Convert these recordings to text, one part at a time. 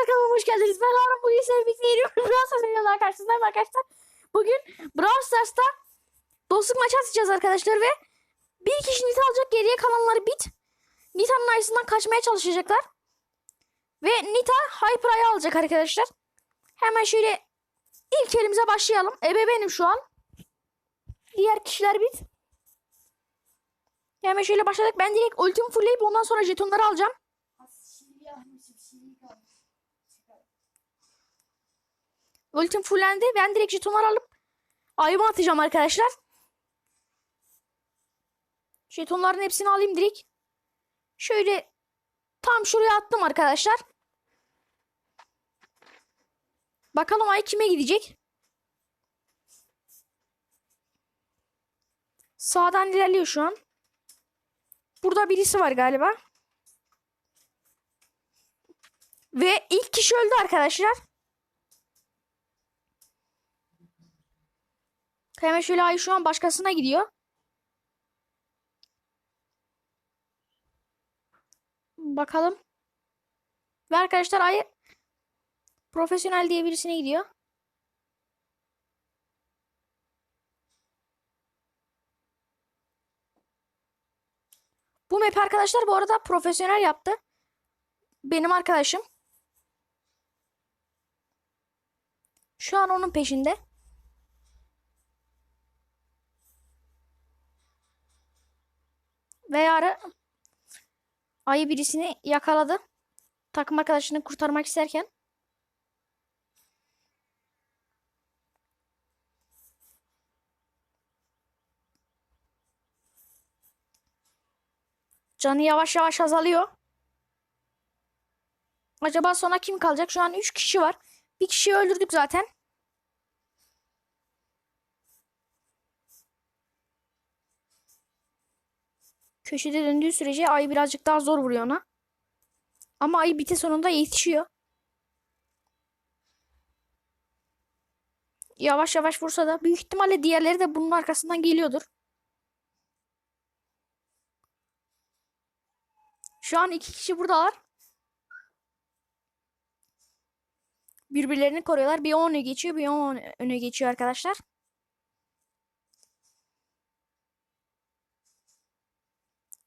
Arkadaşlar kanalıma hoş geldiniz. Ben Harun bugün size birlikte yeni bir Brawl Stars videolar karşınızdayım arkadaşlar. Bugün Brawl Stars'ta dostluk maçı atacağız arkadaşlar ve bir kişi Nita alacak geriye kalanları bit. Nita'nın ayısından kaçmaya çalışacaklar. Ve Nita Hyper'ı alacak arkadaşlar. Hemen şöyle ilk elimize başlayalım. Ebe benim şu an. Diğer kişiler bit. Hemen şöyle başladık. Ben direkt ultimi fullleyip ondan sonra jetonları alacağım. Ultim fullendi. Ben direkt jetonları alıp ayımı atacağım arkadaşlar. Jetonların hepsini alayım direkt. Şöyle tam şuraya attım arkadaşlar. Bakalım ay kime gidecek? Sağdan ilerliyor şu an. Burada birisi var galiba. Ve ilk kişi öldü arkadaşlar. Hemen şöyle ay şu an başkasına gidiyor. Bakalım. Ve arkadaşlar ay profesyonel diye birisine gidiyor. Bu map arkadaşlar bu arada profesyonel yaptı. Benim arkadaşım. Şu an onun peşinde. Ve yarı ayı birisini yakaladı. Takım arkadaşını kurtarmak isterken. Canı yavaş yavaş azalıyor. Acaba sonra kim kalacak? Şu an 3 kişi var. Bir kişiyi öldürdük zaten. Köşede döndüğü sürece ayı birazcık daha zor vuruyor ona. Ama ayı biti sonunda yetişiyor. Yavaş yavaş vursa da büyük ihtimalle diğerleri de bunun arkasından geliyordur. Şu an iki kişi buradalar. Birbirlerini koruyorlar. Bir o öne geçiyor, bir o öne geçiyor arkadaşlar.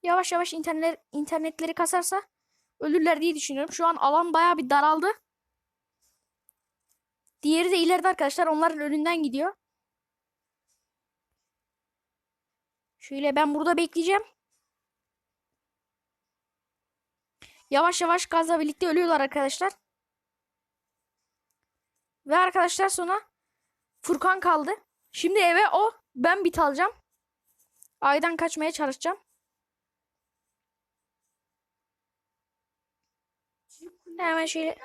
Yavaş yavaş internet internetleri kasarsa ölürler diye düşünüyorum. Şu an alan baya bir daraldı. Diğeri de ileride arkadaşlar. Onların önünden gidiyor. Şöyle ben burada bekleyeceğim. Yavaş yavaş gazla birlikte ölüyorlar arkadaşlar. Ve arkadaşlar sonra Furkan kaldı. Şimdi eve o. Ben bit alacağım. Aydan kaçmaya çalışacağım. Hemen şöyle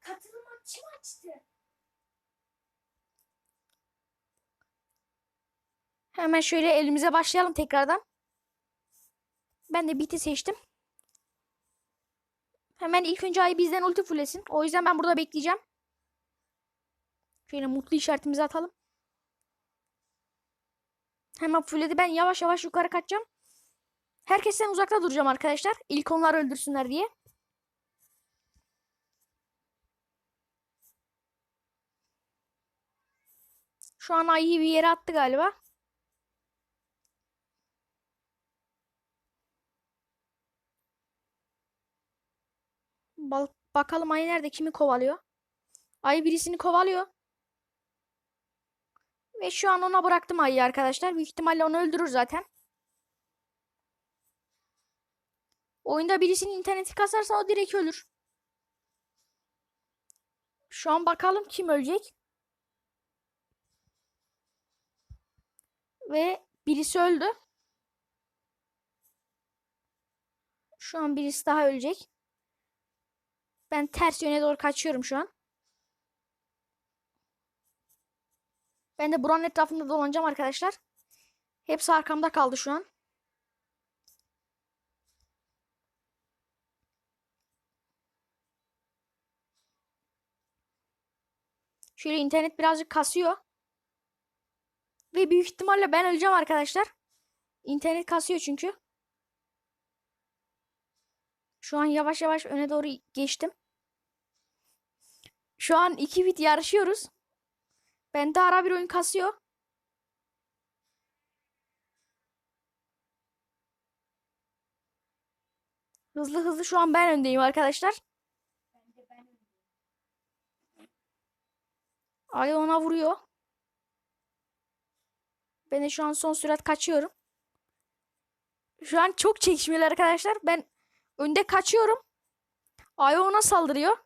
Katılmak kim açtı? hemen şöyle elimize başlayalım tekrardan. Ben de biti seçtim. Hemen ilk önce ay bizden ulti fullesin. O yüzden ben burada bekleyeceğim. Şöyle mutlu işaretimizi atalım. Hemen fulledi. Ben yavaş yavaş yukarı kaçacağım. Herkesten uzakta duracağım arkadaşlar. İlk onlar öldürsünler diye. Şu an ayıyı bir yere attı galiba. Bal bakalım ayı nerede? Kimi kovalıyor? Ayı birisini kovalıyor. Ve şu an ona bıraktım ayıyı arkadaşlar. Büyük ihtimalle onu öldürür zaten. Oyunda birisinin interneti kasarsa o direkt ölür. Şu an bakalım kim ölecek. Ve birisi öldü. Şu an birisi daha ölecek. Ben ters yöne doğru kaçıyorum şu an. Ben de buranın etrafında dolanacağım arkadaşlar. Hepsi arkamda kaldı şu an. Şöyle internet birazcık kasıyor. Ve büyük ihtimalle ben öleceğim arkadaşlar. İnternet kasıyor çünkü. Şu an yavaş yavaş öne doğru geçtim. Şu an iki bit yarışıyoruz. Bende ara bir oyun kasıyor. Hızlı hızlı şu an ben öndeyim arkadaşlar. Ben ona vuruyor. Ben de şu an son sürat kaçıyorum. Şu an çok çekişmeli arkadaşlar. Ben önde kaçıyorum. Ay ona saldırıyor.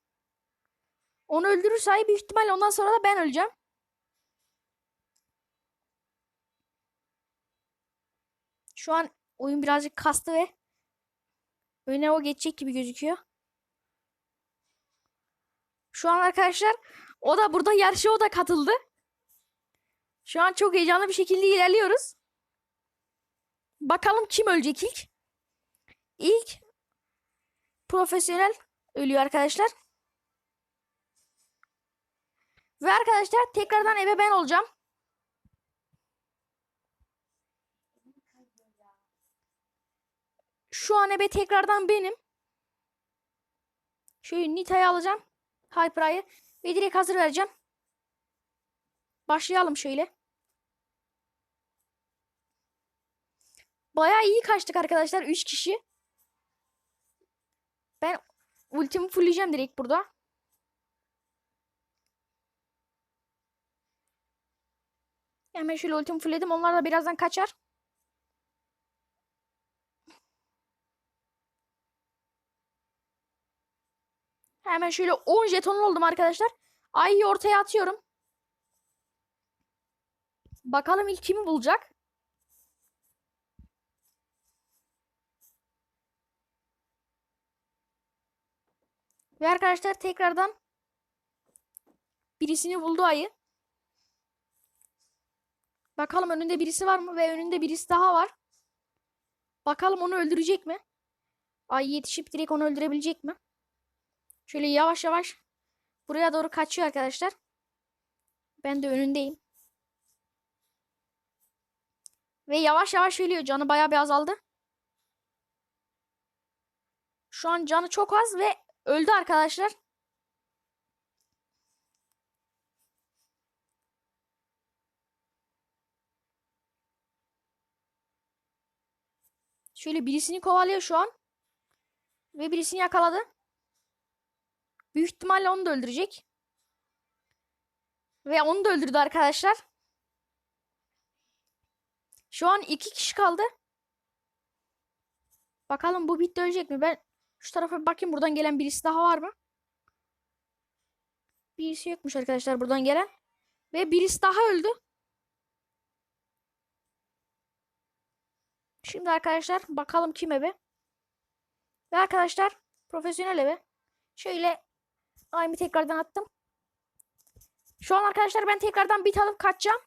Onu öldürürse Ay büyük ihtimal ondan sonra da ben öleceğim. Şu an oyun birazcık kastı ve öne o geçecek gibi gözüküyor. Şu an arkadaşlar o da burada yarışa o da katıldı. Şu an çok heyecanlı bir şekilde ilerliyoruz. Bakalım kim ölecek ilk? İlk profesyonel ölüyor arkadaşlar. Ve arkadaşlar tekrardan eve ben olacağım. Şu an ebe tekrardan benim. Şöyle Nita'yı alacağım. Hyper'ı ve direkt hazır vereceğim. Başlayalım şöyle. Bayağı iyi kaçtık arkadaşlar 3 kişi. Ben ultimi fullleyeceğim direkt burada. Hemen şöyle ultimi fullledim. Onlar da birazdan kaçar. Hemen şöyle 10 jeton oldum arkadaşlar. Ay'ı ortaya atıyorum. Bakalım ilk kimi bulacak. Ve arkadaşlar tekrardan birisini buldu ayı. Bakalım önünde birisi var mı ve önünde birisi daha var. Bakalım onu öldürecek mi? Ay yetişip direkt onu öldürebilecek mi? Şöyle yavaş yavaş buraya doğru kaçıyor arkadaşlar. Ben de önündeyim. Ve yavaş yavaş ölüyor. Canı bayağı bir azaldı. Şu an canı çok az ve öldü arkadaşlar. Şöyle birisini kovalıyor şu an. Ve birisini yakaladı. Büyük ihtimalle onu da öldürecek. Ve onu da öldürdü arkadaşlar. Şu an iki kişi kaldı. Bakalım bu bit ölecek mi? Ben şu tarafa bakayım. Buradan gelen birisi daha var mı? Birisi yokmuş arkadaşlar buradan gelen. Ve birisi daha öldü. Şimdi arkadaşlar bakalım kim ebe. Ve arkadaşlar profesyonel ebe. Şöyle ayımı tekrardan attım. Şu an arkadaşlar ben tekrardan bit alıp kaçacağım.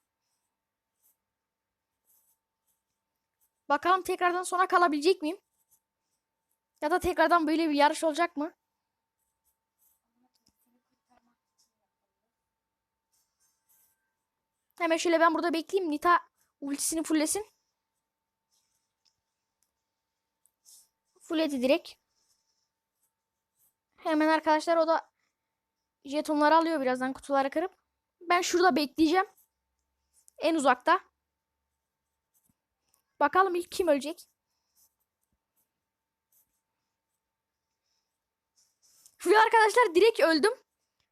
Bakalım tekrardan sona kalabilecek miyim? Ya da tekrardan böyle bir yarış olacak mı? Hemen şöyle ben burada bekleyeyim. Nita ultisini fulllesin. Fullledi direkt. Hemen arkadaşlar o da jetonları alıyor birazdan kutuları kırıp. Ben şurada bekleyeceğim. En uzakta. Bakalım ilk kim ölecek? Ve arkadaşlar direkt öldüm.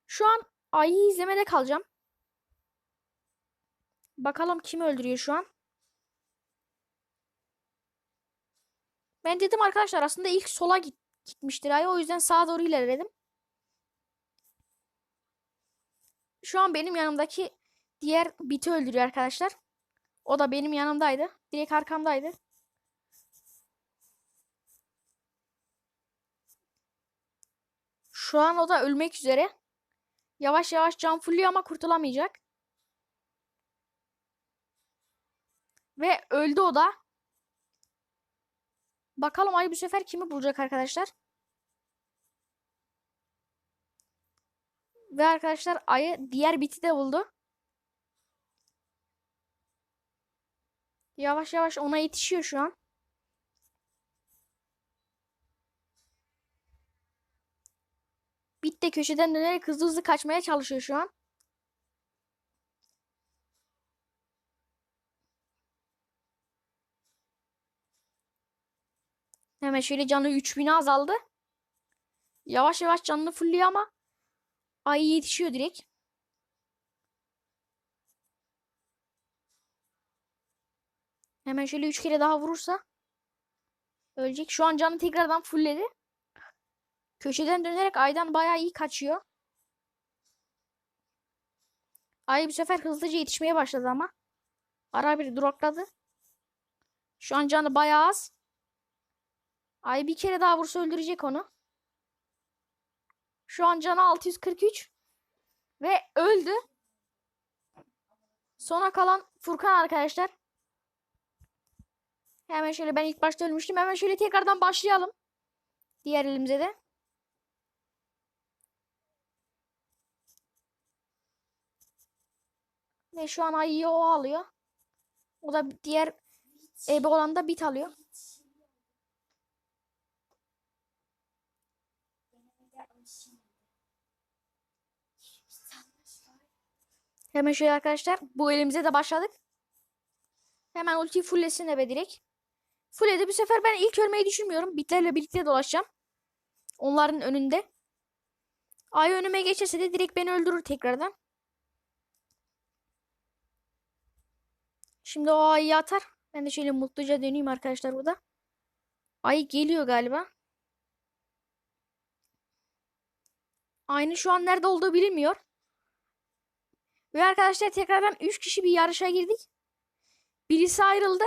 Şu an ayı izlemede kalacağım. Bakalım kim öldürüyor şu an. Ben dedim arkadaşlar aslında ilk sola git gitmiştir ay. O yüzden sağa doğru ilerledim. Şu an benim yanımdaki diğer biti öldürüyor arkadaşlar. O da benim yanımdaydı. Direkt arkamdaydı. Şu an o da ölmek üzere. Yavaş yavaş can fulluyor ama kurtulamayacak. Ve öldü o da. Bakalım ay bu sefer kimi bulacak arkadaşlar. Ve arkadaşlar ayı diğer biti de buldu. Yavaş yavaş ona yetişiyor şu an. Bit de köşeden dönerek hızlı hızlı kaçmaya çalışıyor şu an. Hemen şöyle canı 3000'e azaldı. Yavaş yavaş canını fulluyor ama ay yetişiyor direkt. Hemen şöyle 3 kere daha vurursa ölecek. Şu an canı tekrardan fullledi. Köşeden dönerek aydan bayağı iyi kaçıyor. Ay bu sefer hızlıca yetişmeye başladı ama. Ara bir durakladı. Şu an canı bayağı az. Ay bir kere daha vursa öldürecek onu. Şu an canı 643. Ve öldü. Sona kalan Furkan arkadaşlar. Hemen şöyle ben ilk başta ölmüştüm. Hemen şöyle tekrardan başlayalım. Diğer elimize de. Ve şu an ayıyı o alıyor. O da diğer ebe olan da bit alıyor. Hemen şöyle arkadaşlar bu elimize de başladık. Hemen ultiyi fulllesin ebe direkt. Fullledi bu sefer ben ilk ölmeyi düşünmüyorum. Bitlerle birlikte dolaşacağım. Onların önünde. Ay önüme geçerse de direkt beni öldürür tekrardan. Şimdi o ayıyı atar. Ben de şöyle mutluca döneyim arkadaşlar burada. Ay geliyor galiba. Aynı şu an nerede olduğu bilinmiyor. Ve arkadaşlar tekrardan 3 kişi bir yarışa girdik. Birisi ayrıldı.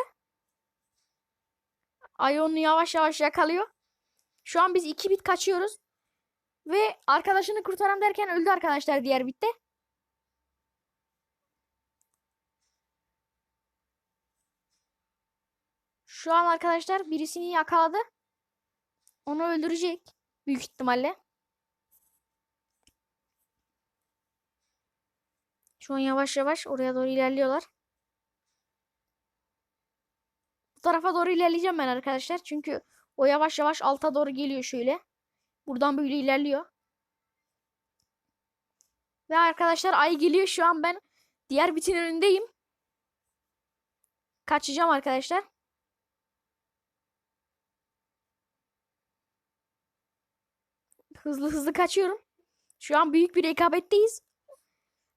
Ay onu yavaş yavaş yakalıyor. Şu an biz 2 bit kaçıyoruz. Ve arkadaşını kurtaran derken öldü arkadaşlar diğer bitte. Şu an arkadaşlar birisini yakaladı. Onu öldürecek. Büyük ihtimalle. Şu an yavaş yavaş oraya doğru ilerliyorlar. Bu tarafa doğru ilerleyeceğim ben arkadaşlar. Çünkü o yavaş yavaş alta doğru geliyor şöyle. Buradan böyle ilerliyor. Ve arkadaşlar ay geliyor şu an ben diğer bitin önündeyim. Kaçacağım arkadaşlar. Hızlı hızlı kaçıyorum. Şu an büyük bir rekabetteyiz.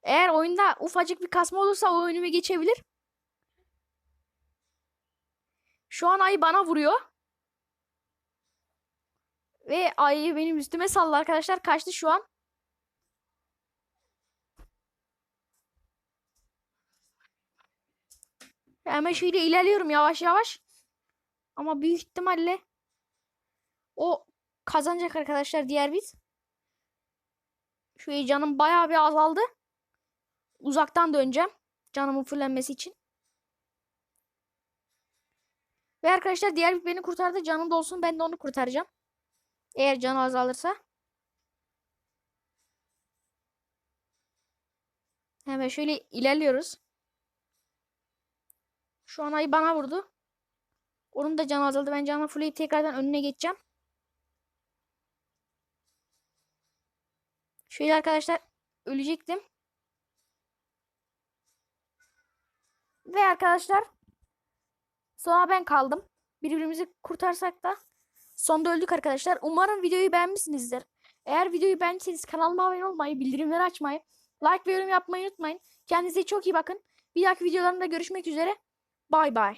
Eğer oyunda ufacık bir kasma olursa o önüme geçebilir. Şu an ayı bana vuruyor. Ve ayı benim üstüme saldı arkadaşlar. Kaçtı şu an. Hemen şöyle ilerliyorum yavaş yavaş. Ama büyük ihtimalle o kazanacak arkadaşlar diğer biz. Şu heyecanım bayağı bir azaldı. Uzaktan döneceğim. Canımın fullenmesi için. Ve arkadaşlar diğer bir beni kurtardı. Canım da olsun ben de onu kurtaracağım. Eğer canı azalırsa. Hemen şöyle ilerliyoruz. Şu an ayı bana vurdu. Onun da canı azaldı. Ben canı fullleyip tekrardan önüne geçeceğim. Şöyle arkadaşlar ölecektim. Ve arkadaşlar sonra ben kaldım. Birbirimizi kurtarsak da sonda öldük arkadaşlar. Umarım videoyu beğenmişsinizdir. Eğer videoyu beğendiyseniz kanalıma abone olmayı, bildirimleri açmayı, like ve yorum yapmayı unutmayın. Kendinize çok iyi bakın. Bir dahaki videolarımda görüşmek üzere. Bay bay.